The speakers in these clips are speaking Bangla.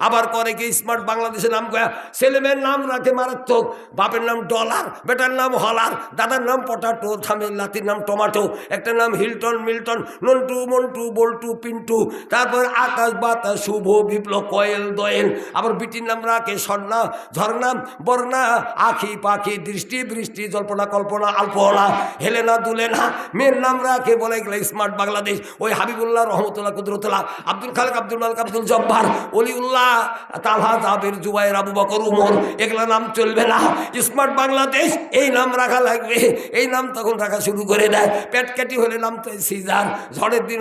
আবার করে কি স্মার্ট বাংলাদেশের নাম কয়া, ছেলেমেয়ের নাম রাখে মারাত্মক, বাপের নাম ডলার, বেটার নাম হলার, দাদার নাম পটাটো থামের লাতির নাম টমাটো একটা নাম হিলটন, মিল্টন, নন্টু, মন্টু, বল্টু, পিন্টু, তারপর আকাশ, বাতাস, শুভ, বিপ্লব, কয়েল, দয়েল, আবার বিটির নাম রাখে স্বর্ণা, ঝর্ণা, বর্ণা, আখি, পাখি, দৃষ্টি, বৃষ্টি, জল্পনা, কল্পনা, আল্পনা, হেলেনা, দুলেনা, মেয়ের নাম রাখে বলে গেলে স্মার্ট বাংলাদেশ, ওই হাবিবুল্লাহ রহমতুল্লাহ কুদরতুল্লাহ, আব্দুল খালেক, আব্দুল মালিক, আব্দুল জব্বার, অলিউল্লাহ নাম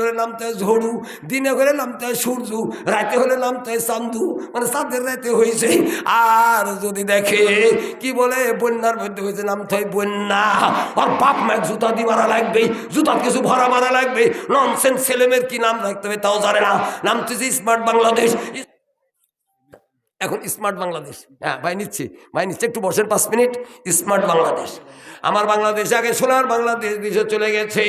নাম নাম ঝড়ু, দিনে হলে নামতে হয় সূর্য, রাতে হলে নামতে হয় চান্দু মানে চাঁদের রাতে হয়েছে আর যদি দেখে, কি বলে, বন্যার মধ্যে হয়েছে নামতে হয় বন্যা। আর বাপ ম্যাক জুতা দিয়ে মারা লাগবে জুতা কিছু ভরা মারা লাগবে। ননসেন্স ছেলেমেয়ের কি নাম রাখতে হবে তাও জানে না। নামতেছে স্মার্ট বাংলাদেশ। এখন স্মার্ট বাংলাদেশ। হ্যাঁ ভাই নিচ্ছি। ভাই নিচ্ছে, একটু বসেন পাঁচ মিনিট। স্মার্ট বাংলাদেশ। আমার বাংলাদেশ আগে সোনার বাংলাদেশ দেশে চলে গেছে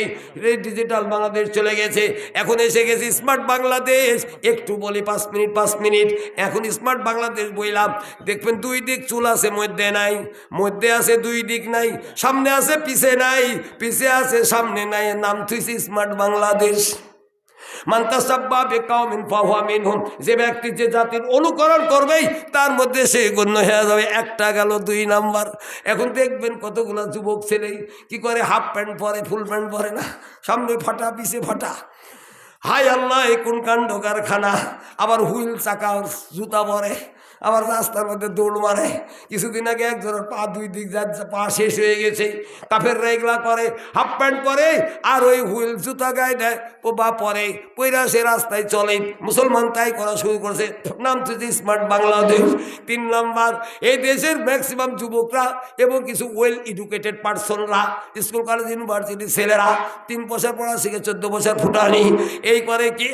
ডিজিটাল বাংলাদেশ চলে গেছে। এখন এসে গেছে স্মার্ট বাংলাদেশ। একটু বলি পাঁচ মিনিট পাঁচ মিনিট। এখন স্মার্ট বাংলাদেশ বইলাম। দেখবেন দুই দিক চুল আছে, মধ্যে নাই। মধ্যে আছে, দুই দিক নাই। সামনে আছে, পিছে নাই। পিছে আছে, সামনে নাই। নাম থুইছে স্মার্ট বাংলাদেশ। মান্তাসাব্বা বেকাউমিন ফাহুয়া মিনহুম। যে ব্যক্তি যে জাতির অনুকরণ করবেই, তার মধ্যে সে গণ্য হয়ে যাবে একটা গেল দুই নাম্বার। এখন দেখবেন কতগুলো যুবক ছেলেই কি করে হাফ প্যান্ট পরে, ফুল প্যান্ট পরে না? সামনে ফাটা, পিছে ফাটা। হাই আল্লাহ কোন কাণ্ড কারখানা আবার হুইল চাকা, জুতা পরে। আবার রাস্তার মধ্যে দৌড় মারে। কিছুদিন আগে একজনের পা দুই দিক যাচ্ছে পা শেষ হয়ে গেছে। কাফের রেগলা করে, হাফ প্যান্ট পরে, আর ওই হুইল জুতা গায়ে দেয় ও বা পরে পৈরা সে রাস্তায় চলে। মুসলমান তাই করা শুরু করেছে। নাম তো স্মার্ট বাংলাদেশ। তিন নম্বর এই দেশের ম্যাক্সিমাম যুবকরা এবং কিছু ওয়েল এডুকেটেড পার্সনরা স্কুল কলেজ ইউনিভার্সিটির ছেলেরা, তিন বছর পড়া শিখে চোদ্দ বছর ফুটানি। এই করে কি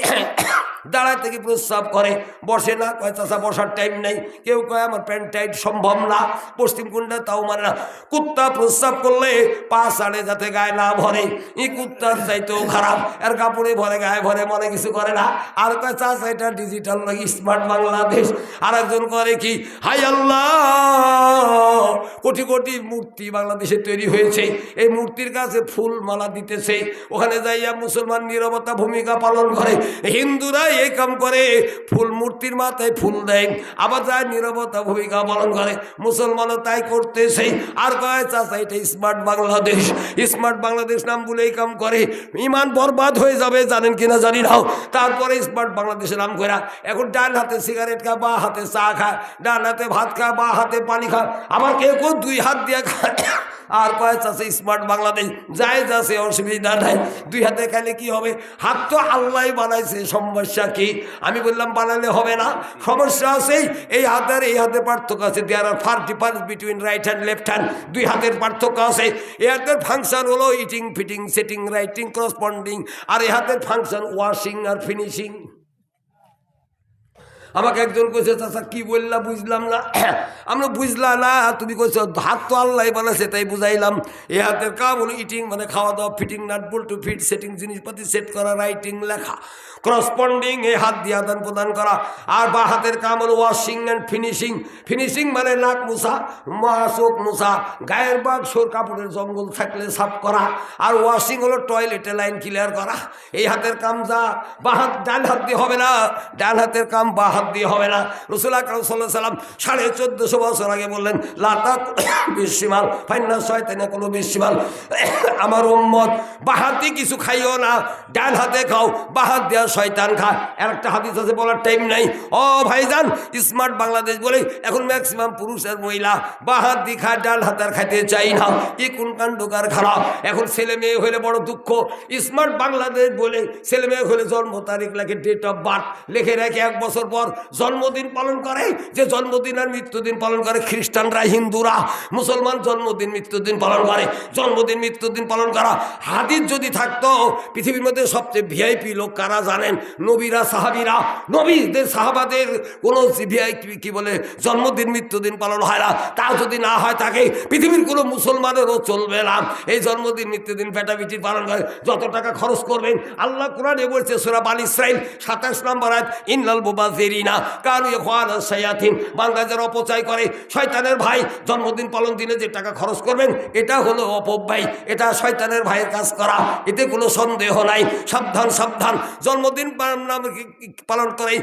দাঁড়ায় থেকে প্রস্রাব করে, বসে না। কয় চাষা বসার টাইম নেই। কেউ কয়, আমার প্যান্ট টাইট সম্ভব না। পশ্চিম কুণ্ডা তাও মানে না। কুত্তা প্রস্রাব করলে পা সাড়ে যাতে গায়ে না ভরে। এই কুত্তার চাইতেও খারাপ। আর কাপড়ে ভরে, গায়ে ভরে মনে কিছু করে না। আর কয় চাষা এটা ডিজিটাল নাকি স্মার্ট বাংলাদেশ। আর একজন করে কি হাই আল্লাহ! কোটি কোটি মূর্তি বাংলাদেশে তৈরি হয়েছে। এই মূর্তির কাছে ফুল মালা দিতেছে। ওখানে যাইয়া মুসলমান নিরবতা ভূমিকা পালন করে। হিন্দুরা এই কাম করে। ফুল মূর্তির মাথায় ফুল দেয়। আবার যায় নিরবতা ভূমিকা পালন করে। মুসলমানও তাই করতেছে। আর কয় চাষা এটা স্মার্ট বাংলাদেশ। স্মার্ট বাংলাদেশ নাম বলে এই কাম করে। ইমান বরবাদ হয়ে যাবে, জানেন কিনা জানি নাও তারপরে স্মার্ট বাংলাদেশের নাম করা এখন ডান হাতে সিগারেট খায় বা হাতে চা খায় ডান হাতে ভাত খা, বা হাতে পানি খা। আবার কেউ কেউ দুই হাত দিয়ে খায়। আর কয়েক আছে স্মার্ট বাংলাদেশ যায় যাচ্ছে অসুবিধা নাই। দুই হাতে খেলে কি হবে? হাত তো আল্লাহ বানাইছে, সমস্যা কি? আমি বললাম, বানালে হবে না, সমস্যা আছে এই হাতের এই হাতে পার্থক্য আছে। There are far difference between right hand left hand দুই হাতের পার্থক্য আছে। এই হাতের ফাংশন হলো eating fitting setting writing corresponding আর এই হাতের ফাংশন ওয়াশিং আর ফিনিশিং আমাকে একজন কইছে, চাচা, কি বললা? বুঝলাম না। আমরা বুঝলা না। তুমি কইছো, হাত তো আল্লাহ বানাইছে, তাই বুঝাইলাম। এ হাতের কাম হলো ইটিং মানে খাওয়া দাওয়া ফিটিং নাট বল্টু ফিট সেটিং জিনিসপাতি সেট করা রাইটিং লেখা। করসপন্ডিং এই হাত দিয়ে আদান প্রদান করা। আর বা হাতের কাম হলো ওয়াশিং অ্যান্ড ফিনিশিং ফিনিশিং মানে নাক মুসা চোখ মুসা গায়ের বাঘ সোর কাপড়ের জঙ্গল থাকলে সাফ করা। আর ওয়াশিং হলো টয়লেটে লাইন ক্লিয়ার করা। এই হাতের কাম যা, বা হাত ডান হাত দিয়ে হবে না। ডান হাতের কাম বা হাত দিয়ে হবে না। রসুল আকরম সাল্লাহ সাল্লাম সাড়ে চোদ্দশো বছর আগে বললেন লাতা বিশ্বমাল ফাইনা শয়তানে কোনো বিশ্বমাল আমার উম্মত বা হাতে কিছু খাইও না, ডান হাতে খাও বা হাত দেওয়া শয়তান খা। আর একটা হাদিস আছে, বলার টাইম নাই। ও ভাইজান স্মার্ট বাংলাদেশ বলে, এখন ম্যাক্সিমাম পুরুষ আর মহিলা বা হাত দিয়ে খায় ডান হাত আর খাইতে চাই না। কি কোন কাণ্ডকার খারাপ? এখন ছেলে মেয়ে হলে বড় দুঃখ। স্মার্ট বাংলাদেশ বলে, ছেলে মেয়ে হলে জন্ম তারিখ লাগে ডেট অফ বার্থ লিখে রেখে এক বছর পর জন্মদিন পালন করে। যে জন্মদিন আর মৃত্যুদিন পালন করে খ্রিস্টানরা, হিন্দুরা, মুসলমান জন্মদিন, মৃত্যুদিন পালন করে। জন্মদিন, মৃত্যুদিন পালন করা। হাদিস যদি থাকতো, পৃথিবীর মধ্যে সবচেয়ে ভিআইপি লোক কারা জানেন? নবীরা, সাহাবিরা। নবীদের, সাহাবাদের কোনো ভিআইপি কি বলে? জন্মদিন, মৃত্যুদিন পালন হয় না। তা যদি না হয় তাকে পৃথিবীর কোনো মুসলমানেরও চলবে না। এই জন্মদিন, মৃত্যুদিন পেটাপিটি পালন করে। যত টাকা খরচ করবেন, আল্লাহ কোরআনে বলছে, সোরা বাল ইসরাইল সাতাশ নম্বর আয় ইন্নাল বোবাজেরি না, কারণ সায়াতিন বাংলাদেশের অপচয় করে। শয়তানের ভাই, জন্মদিন পালন দিনে যে টাকা খরচ করবেন, এটা হলো অপব্যয়। এটা শয়তানের ভাইয়ের কাজ করা, এতে কোনো সন্দেহ নাই। সাবধান সাবধান। জন্মদিন পালন করে।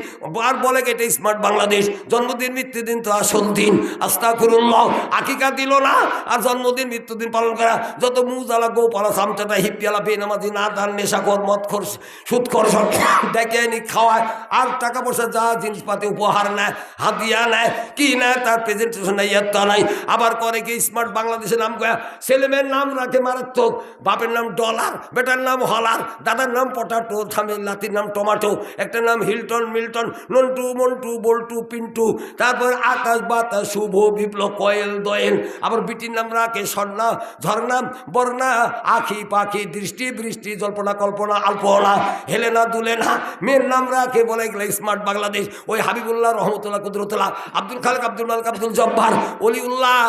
আর বলে এটা স্মার্ট বাংলাদেশ। জন্মদিন, মৃত্যুদিন তো আসল দিন। আস্তা করুল্লাহ আকিকা দিল না, আর জন্মদিন, মৃত্যুদিন পালন করা। যত মুজালা, গোপালা সামচাটা হিপিয়ালা বেনামাজি না দান নেশাকর মদ খর সুৎখর সব ডেকে আনি খাওয়ায়। আর টাকা পয়সা যা জিনিসপাতি উপহার নেয়, হাতিয়া নেয়, কি নেয় তার প্রেজেন্টেশন নেই এত্তা নাই। আবার করে কি স্মার্ট বাংলাদেশের নাম কয়া, ছেলেমেয়ের নাম রাখে মারাত্মক। বাপের নাম ডলার, বেটার নাম হলার, দাদার নাম পটাটো থামের লাতির নাম টমাটো, একটা নাম হিলটন, মিল্টন, নন্টু, মন্টু, বল্টু, পিন্টু, তারপর আকাশ, বাতাস, শুভ, বিপ্লব, কয়েল, দয়েল। আবার বিটির নাম রাখে স্বর্ণা, ঝর্ণা, বর্ণা, আখি, পাখি, দৃষ্টি, বৃষ্টি, জল্পনা, কল্পনা, আল্পনা, হেলেনা, দুলেনা, মেয়ের নাম রাখে বলে গেলে স্মার্ট বাংলাদেশ। ওই হাবিবুল্লাহ রহমতুল্লাহ কুদরতুল্লাহ, আব্দুল খালেক আব্দুল মালিক আব্দুল জব্বার, অলিউল্লাহ,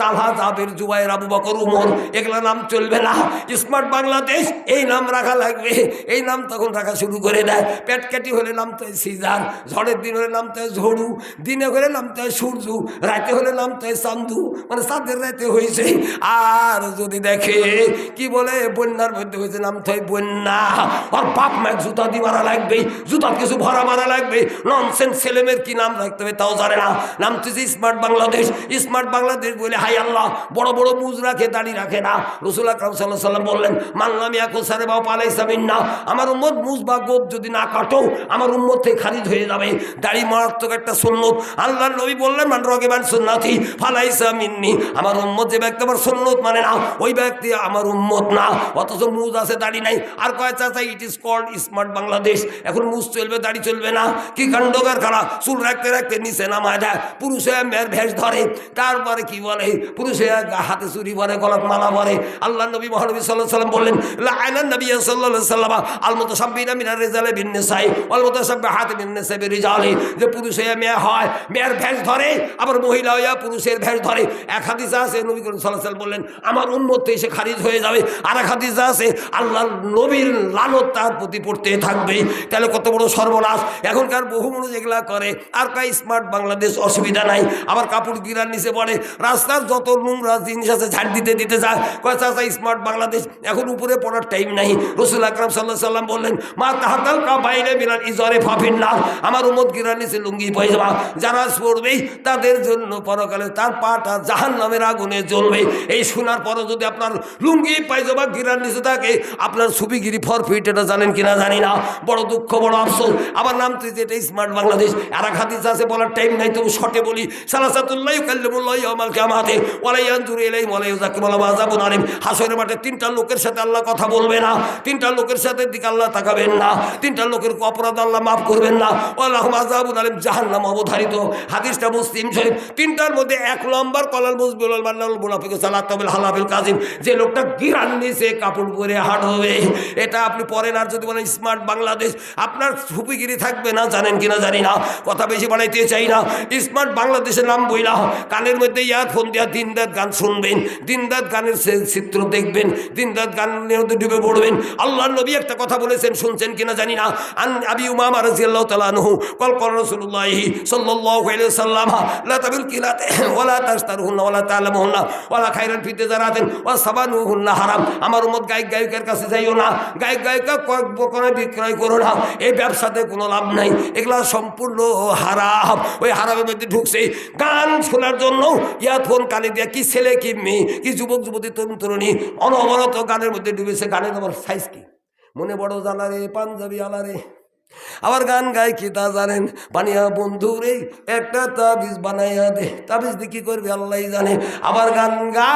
তালহা, জাবের, জুবাইর, আবু বকর, উমর, এগুলো নাম চলবে না। স্মার্ট বাংলাদেশ, এই নাম রাখা লাগবে। এই নাম তখন রাখা শুরু করে দেয়। পেট কাটি হলে নামতে হয় সিজার, ঝড়ের দিন হলে নামতে হয় ঝড়ু, দিনে হলে নামতে হয় সূর্য, রাতে হলে নামতে হয় চান্দু মানে চাঁদের রাতে হয়েছে। আর যদি দেখে, কি বলে, বন্যার মধ্যে হয়েছে নামতে হয় বন্যা। আর বাপ মায়ের জুতা দিয়ে মারা লাগবে জুতা কিছু ভরা মারা লাগবে ননসেন্স ছেলেমেয়ের কি নাম রাখতে হবে? তাও জানে না। নামতেছে স্মার্ট বাংলাদেশ। স্মার্ট বাংলাদেশ বলে হাই আল্লাহ, বড় বড় মুজ রাখে, দাড়ি রাখে না। রসুল আকরাম সাল্লাহ সাল্লাম বললেন মানলাম ইয়াকু সারে বাবা পালাই সামিন না। আমার উম্মত মুজ বা গোপ যদি না কাটো, আমার উম্মত থেকে খারিজ হয়ে যাবে। দাড়ি মারাত্মক একটা সুন্নত। আল্লাহ নবী বললেন, মান রগেবান সুন্নাথি ফালাই সামিননি আমার উম্মত যে ব্যক্তি আমার সুন্নত মানে না, ওই ব্যক্তি আমার উম্মত না। অথচ মুজ আছে, দাড়ি নাই। আর কয় চাচা, it is called smart Bangladesh. এখন মুজ চলবে, দাড়ি চলবে না। কি কাণ্ডকার খারা চুল রাখতে রাখতে নিচে নামায় দেয় পুরুষে মেয়ের ভেষ ধরে। তারপরে কি বলে? পুরুষে হাতে চুরি পরে গলত মালা পরে আল্লাহ নবী মহানবী সাল্লাহ সাল্লাম বললেন, লাইনান নবী সাল্লাহ সাল্লাম আলমত সাব্বিনা মিনার রেজালে ভিন্ন সাই অলমত সাব্বে হাতে ভিন্ন সাহেবের রেজালে। যে পুরুষে মেয়ে হয়, মেয়ের ভেষ ধরে, আবার মহিলা হইয়া পুরুষের ভেষ ধরে। এক হাদিসা আছে, নবী করিম সাল্লাহ সাল্লাম বললেন, আমার উন্মত এসে খারিজ হয়ে যাবে। আর এক হাদিসা আছে আল্লাহ নবীর লালত তার প্রতি পড়তে থাকবে। তাহলে কত বড় সর্বনাশ। এখনকার বহু মানুষ এগুলা করে। আর কাই স্মার্ট বাংলাদেশ, অসুবিধা নাই। আবার কাপড় গিরার নিচে পড়ে। রাস্তার যত নোংরা জিনিস আছে ঝাড় দিতে দিতে যায়। কয়, চাচা স্মার্ট বাংলাদেশ, এখন উপরে পড়ার টাইম নাই। রসুল আকরাম সাল্লাহ সাল্লাম বললেন, মা তাহাতাল কা বাইরে বিরান ইজরে ফাফিন না আমার উমদ গিরার নিচে লুঙ্গি পয়জামা যারা পড়বেই তাদের জন্য পরকালে তার পাটা জাহান নামের আগুনে জ্বলবে। এই শোনার পরও যদি আপনার লুঙ্গি পায়জামা গিরার নিচে থাকে, আপনার ছবিগিরি ফরফিট এটা জানেন কিনা জানি না। বড় দুঃখ, বড় আফসোস। আবার নাম তুই যেটা স্মার্ট বাংলাদেশ। আর এক হাদিস আছে, বলার টাইম নাই, তবু শর্টে বলি, সালাসাতুল্লাহ আলিম। মাঠে তিনটা লোকের সাথে আল্লাহ কথা বলবে না, তিনটা লোকের সাথে দিকে আল্লাহ তাকাবেন না, তিনটা লোকের অপরাধ আল্লাহ করবেন না আলিম, জাহান্নাম অবধারিত। হাদিসটা মুসলিম শরীফ। তিনটার মধ্যে এক নম্বর কলাল মুজবিল মান্নাল মুনাফিক সালাতাবিল হালাবিল কাজিম। যে লোকটা গিরান নিচে কাপড় পরে হাট হবে এটা আপনি পরেন আর যদি বলেন স্মার্ট বাংলাদেশ, আপনার সুপিগিরি থাকবে না, জানেন কিনা জানি না, কথা বেশি বানাইতে চাই না। স্মার্ট বাংলাদেশের নাম বইলা, কানের মধ্যে ইয়ার ফোন দেওয়া দিন রাত গান শুনবেন দিন রাত গানের চিত্র দেখবেন দিন রাত গানের মধ্যে ডুবে পড়বেন। আল্লাহ নবী একটা কথা বলেছেন, শুনছেন কিনা জানি না। আবি উমামা রাদিয়াল্লাহু তাআলা আনহু, কল সাল্লাল্লাহু আলাইহি ওয়াসাল্লাম, লা হারাম। আমার গায়ক গায়কের কাছে যাইও না, গায়ক গায়িকা করো না, এই ব্যবসাতে কোনো লাভ নাই। এগুলা সম্পূর্ণ হারাম। ওই হারামের মধ্যে ঢুকছে। গান শোনার জন্য ইয়ারফোন, কানে দিয়ে কি ছেলে, কি মেয়ে, কি যুবক, যুবতী, তরুণ, তরুণী, অনবরত গানের মধ্যে ডুবেছে। গানের আমার সাইজ কি? মনে বড় জানা রে পাঞ্জাবি আলা রে আবার গান গায় কি তা জানেন? বানিয়া বন্ধু রে, একটা তাবিজ বানাইয়া দে। তাবিজ দিয়ে কি করবে আল্লাহ জানে। আবার গান গা,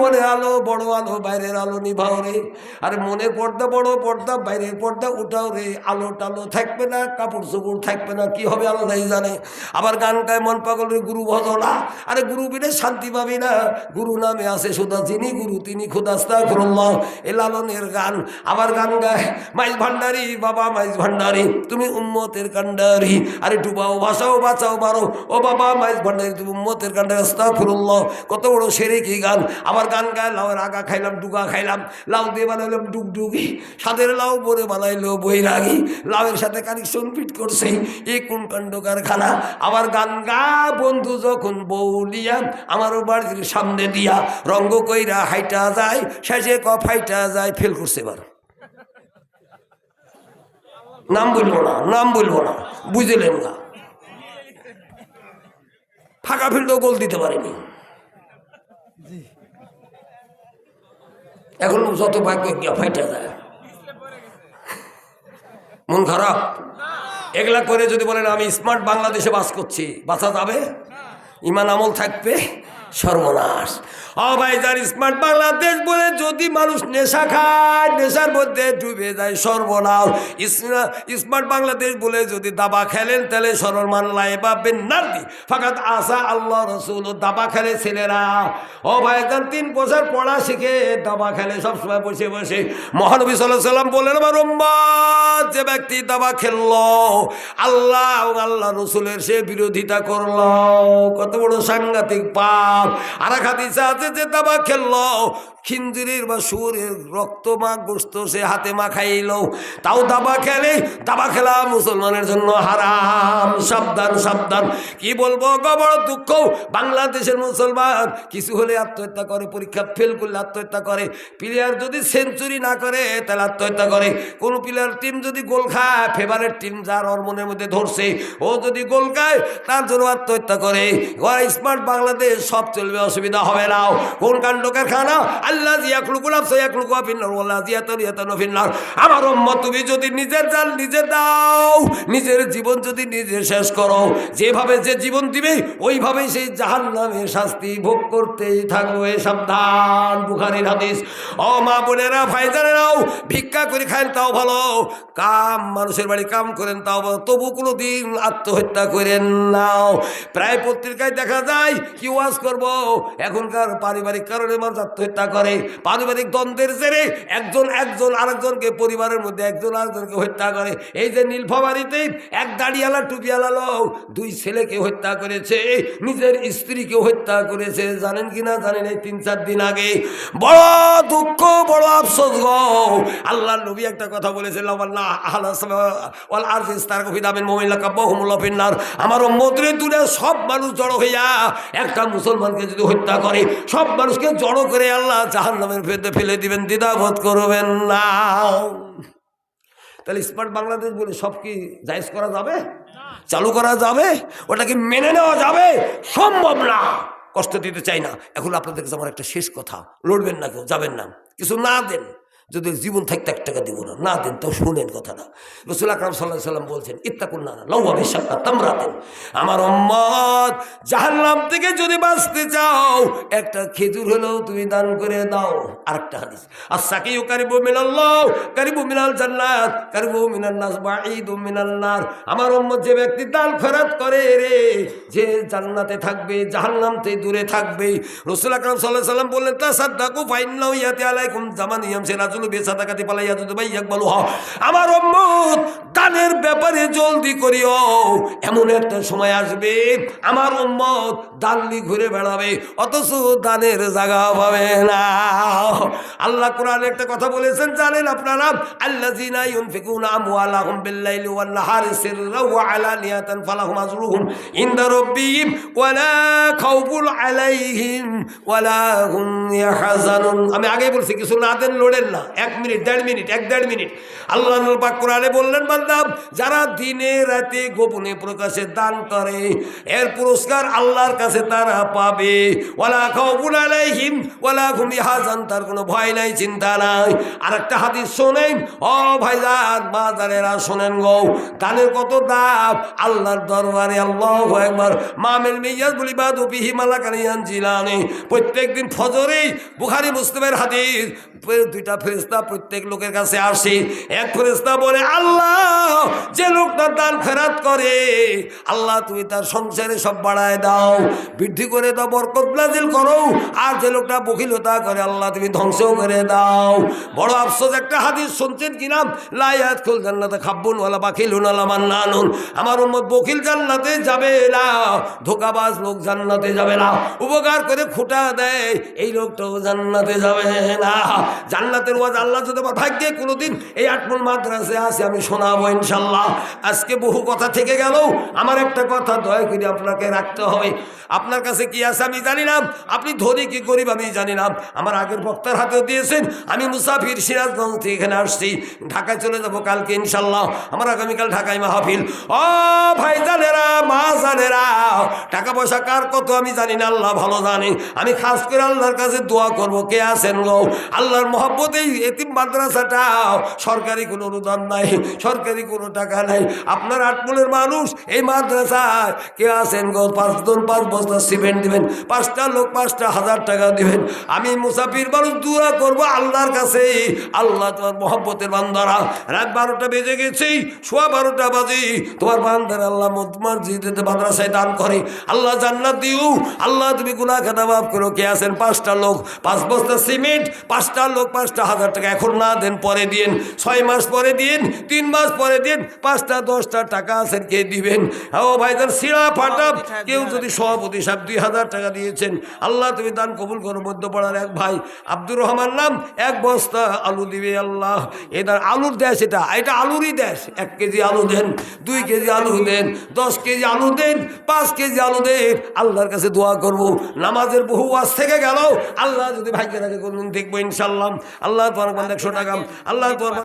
মনে আলো, বড় আলো, বাইরের আলো নিভাও রে। আরে মনের পর্দা, বড় পর্দা, বাইরের পর্দা উঠাও রে। আলো টালো থাকবে না, কাপড় চোপড় থাকবে না, কি হবে আল্লাহ জানে। আবার গান গায় মন পাগল রে, গুরু ভজনা। আরে গুরু বিনে শান্তি পাবি না। গুরু নামে আছে সুদা, যিনি গুরু, তিনি খুদাস্তা করল্লাহ এ লালনের গান। আবার গান গায় মাইজ ভান্ডারি বাবা মাইজ ভান্ডারি। কান্ডারি তুমি উম্মতের কান্ডারি আরে ডুবাও, ভাসাও, বাঁচাও, মারো। ও বাবা মাইজ ভান্ডারি, তুমি উম্মতের কান্ডারি আস্তাগফিরুল্লাহ। কত বড় সেরে কি গান। আবার গান গায় লাউ আগা খাইলাম, ডুগা খাইলাম। লাউ দিয়ে বানাইলাম ডুগডুগি। সাদের লাউ পরে বানাইলো বৈরাগী। লাউয়ের সাথে কানেকশন ফিট করছে। এই কোন কাণ্ড কারখানা আবার গান গা, বন্ধু, যখন বৌলিয়া আমারও বাড়ির সামনে দিয়া রঙ্গ কইরা হাইটা যায় শেষে ক ফাইটা যায় ফেল করছে এবার। নাম বলব না, নাম বলব না, বুঝলেন না। ফাঁকা ফিল্ডও গোল দিতে পারেনি। এখন যত ভাগ্য গিয়া ফাইটা যায়। মন খারাপ? এগুলা করে যদি বলেন, আমি স্মার্ট বাংলাদেশে বাস করছি বাঁচা যাবে? ইমান আমল থাকবে? সর্বনাশ। যার স্মার্ট বাংলাদেশ বলে যদি মানুষ নেশা খায়, নেশার মধ্যে ডুবে যায় সর্বনাশ। স্মার্ট বাংলাদেশ বলে যদি দাবা খেলেন, তাহলে সরমান বা বেন্নার্দি ফাঁকাত আসা আল্লাহ রসুল, দাবা খেলে ছেলেরা। যান তিন বছর পড়া শিখে দাবা খেলে সবসময় বসে বসে। মহানবী সাল্লাহ সাল্লাম বললেন আমার যে ব্যক্তি দাবা খেললো, আল্লাহ আল্লাহ রসুলের সে বিরোধিতা করল। কত বড় সাংঘাতিক পাপ। আর এক হাদিসে আছে যে দাবা খেললো খিঞ্জিরির বা সুরের রক্ত মা গোস্ত সে হাতে মা খাইলো। তাও দাবা খেলে, দাবা খেলা মুসলমানের জন্য হারাম। সাবধান সাবধান। কি বলব গো, বড় দুঃখ। বাংলাদেশের মুসলমান কিছু হলে আত্মহত্যা করে, পরীক্ষা ফেল করলে আত্মহত্যা করে। প্লেয়ার যদি সেঞ্চুরি না করে, তাহলে আত্মহত্যা করে। কোন প্লেয়ার টিম যদি গোল খায় ফেভারেট টিম যার ওর মনের মধ্যে ধরছে, ও যদি গোল খায়, তার জন্য আত্মহত্যা করে। স্মার্ট বাংলাদেশ, সব চলবে, অসুবিধা হবে না। কোন কাণ্ড কারখানা আল্লাহ আমার তুমি যদি নিজের জাল নিজে দাও, নিজের জীবন যদি নিজে শেষ করো, যেভাবে যে জীবন দিবে সেই জাহান নামে শাস্তি ভোগ করতেই থাকবে সাবধান, বুখারির হাদিস। ও মা বোনেরা ভিক্ষা করে খান, তাও ভালো। কাম, মানুষের বাড়ি কাম করেন, তাও ভালো। তবু কোনো দিন আত্মহত্যা করেন নাও প্রায় পত্রিকায় দেখা যায়, কি ওয়াজ করব? এখনকার পারিবারিক কারণে মানুষ আত্মহত্যা করে। পারিবারিক দ্বন্দ্বের জেরে একজন একজন আরেকজনকে পরিবারের মধ্যে একজন আরেকজনকে হত্যা করে। এই যে নীলফামারিতে এক দাড়িওয়ালা টুপিওয়ালা লোক দুই ছেলেকে হত্যা করেছে, নিজের স্ত্রীকে হত্যা করেছে, জানেন কি না জানেন এই তিন চার দিন আগে। বড় দুঃখ, বড় আফসোস গো। আল্লাহ নবী একটা কথা বলেছিল দূরে সব মানুষ জড়ো হইয়া একটা মুসলমানকে যদি হত্যা করে, সব মানুষকে জড়ো করে আল্লাহ জাহান নামের ফেতে ফেলে দিবেন, দ্বিধাবোধ করবেন না। তাহলে স্মার্ট বাংলাদেশ বলে সব কি জায়জ করা যাবে? চালু করা যাবে? ওটাকে মেনে নেওয়া যাবে? সম্ভব না। কষ্ট দিতে চাই না। এখন আপনাদের কাছে আমার একটা শেষ কথা। লড়বেন না কেউ, যাবেন না। কিছু না দেন। যদি জীবন থাকতে এক টাকা দিব না না দেন তাও শুনেন কথাটা। রসুল আকরাম সাল্লাহ সাল্লাম বলছেন, ইত্তাকুন না লৌয়া বিশ্বাসটা তামরা দেন আমার অম্মত জাহান্নাম থেকে যদি বাঁচতে চাও, একটা খেজুর হলেও তুমি দান করে দাও। আরেকটা হাদিস আর সাকিউ কারিবু মিনাল্লাহ, কারিবু মিনাল জান্নাত, কারিবু মিনান নাস, বাঈদু মিনান নার। আমার উম্মত যে ব্যক্তি দান খরাত করে রে, যে জান্নাতে থাকবে, জাহান্নাম থেকে দূরে থাকবে। রসুল আকরাম সাল্লাহ সাল্লাম বললেন তা সাদ্দাকু ফাইন্নাউ ইয়াতি আলাইকুম জামান জামানিয়াম সিরাজুল বিসাদাকাতি পালাইয়া যদি ভাই একবালু হও। আমার উম্মত দানের ব্যাপারে জলদি করিও। এমন একটা সময় আসবে, আমার উম্মত দানলি ঘুরে বেড়াবে, অথচ দানের জায়গা পাবে না। আল্লাহ কোরআন একটা কথা বলেছেন, জানেন আপনারা? আল্লাহ ওয়া হুম আমি আগেই বলছি, কিছু না দেন, লড়েন না। এক মিনিট, দেড় মিনিট, এক দেড় মিনিট। আল্লাহ কোরআনে বললেন বান্দাম যারা দিনে রাতে গোপনে প্রকাশে দান করে, এর পুরস্কার আল্লাহর কাছে তারা পাবে। ওয়ালা খাউফুন আলাইহিম, ওয়ালা হুম ইয়াহজান তার কোনো ভয় নাই, চিন্তা নাই। আর একটা হাদিস শোনেন, ও ভাইজান, বাজারেরা শোনেন গো, দানের কত দাম? আল্লাহর দরবারে আল্লাহ একবার মামেল মিয়াজ বলি বা দুপিহি মালা কানিয়ান জিলানে প্রত্যেক দিন ফজরেই বুখারি, মুসলিমের হাদিস, দুইটা ফেরে ফেরিস্তা প্রত্যেক লোকের কাছে আসে। এক ফেরিস্তা বলে, আল্লাহ, যে লোকটা দান ফেরাত করে, আল্লাহ তুমি তার সংসারে সব বাড়ায় দাও, বৃদ্ধি করে দাও, বরকত নাজিল করো। আর যে লোকটা বকিলতা করে, আল্লাহ তুমি ধ্বংস করে দাও। বড় আফসোস একটা হাদিস শুনছেন কিনা লায়াত খুল জান্নাতে খাব্বুন ওয়ালা বাকিলুন আলা মান্নানুন। আমার উম্মত বকিল জান্নাতে যাবে না, ধোকাবাজ লোক জান্নাতে যাবে না। উপকার করে খুঁটা দেয়, এই লোকটাও জান্নাতে যাবে না। জান্নাতের ওয়াজ আল্লাহ যদি আমার ভাগ্যে কোনোদিন এই আটমুল মাদ্রাসে আসে আমি শোনাবো ইনশাল্লাহ। আজকে বহু কথা থেকে গেল। আমার একটা কথা দয়া করে আপনাকে রাখতে হবে। আপনার কাছে কি আছে আমি জানি না আপনি ধনী কি গরিব আমি জানি না আমার আগের বক্তার হাতেও দিয়েছেন। আমি মুসাফির সিরাজগঞ্জ থেকে এখানে আসছি। ঢাকায় চলে যাব কালকে ইনশাল্লাহ। আমার আগামীকাল ঢাকায় মাহফিল। ও ভাই জানেরা, মা জানেরা, টাকা পয়সা কার কত আমি জানি না, আল্লাহ ভালো জানে। আমি খাস করে আল্লাহর কাছে দোয়া করব। কে আছেন গো? আল্লাহর মহব্বত এই এতিম মাদ্রাসাটা সরকারি কোনো অনুদান নাই, সরকারি কোনো টাকা নাই। আপনার আটমূলের মানুষ, এই মাদ্রাসায় কে আছেন গো? পাঁচ জন পাঁচ বস্তা সিমেন্ট দিবেন, পাঁচটা লোক পাঁচটা হাজার টাকা দিবেন। আমি মুসাফির মানুষ, দোয়া করব আল্লাহর কাছে। আল্লাহ তোমার মহব্বতের বান্দারা, রাত বারোটা বেজে গেছি, সোয়া বারোটা বাজে। তোমার বান্দার আল্লাহ তোমার জিতে মাদ্রাসায় দান করে। আল্লাহ জান্নাত দিও আল্লাহ তুমি গুনা খাতা মাফ করো। কে আছেন? পাঁচটা লোক, পাঁচ বস্তা সিমেন্ট, পাঁচটা লোক, পাঁচটা হাজার টাকা এখন না দেন, পরে দিন ছয় মাস পরে দিন তিন মাস পরে দিন পাঁচটা, দশটা টাকা আছেন, কে দিবেন? ও ভাইজান, সিরা ফাটা, কেউ যদি সভাপতি সাহেব দুই হাজার টাকা দিয়েছেন, আল্লাহ তুমি দান কবুল করো, মধ্যপাড়ার এক ভাই, আব্দুর রহমান নাম, এক বস্তা আলু দিবে আল্লাহ। এটা আলুর দেশ এটা এটা আলুরই দেশ। এক কেজি আলু দেন, দুই কেজি আলু দেন, দশ কেজি আলু দেন, পাঁচ কেজি আলু দেন। আল্লাহর কাছে দোয়া করব। নামাজের বহু ওয়াজ থেকে গেল। আল্লাহ যদি ভাগ্যের আগে কোনদিন দেখব ইনশাল্লাহ। আল্লাহ তোমার একশো টাকা আল্লাহ তোমার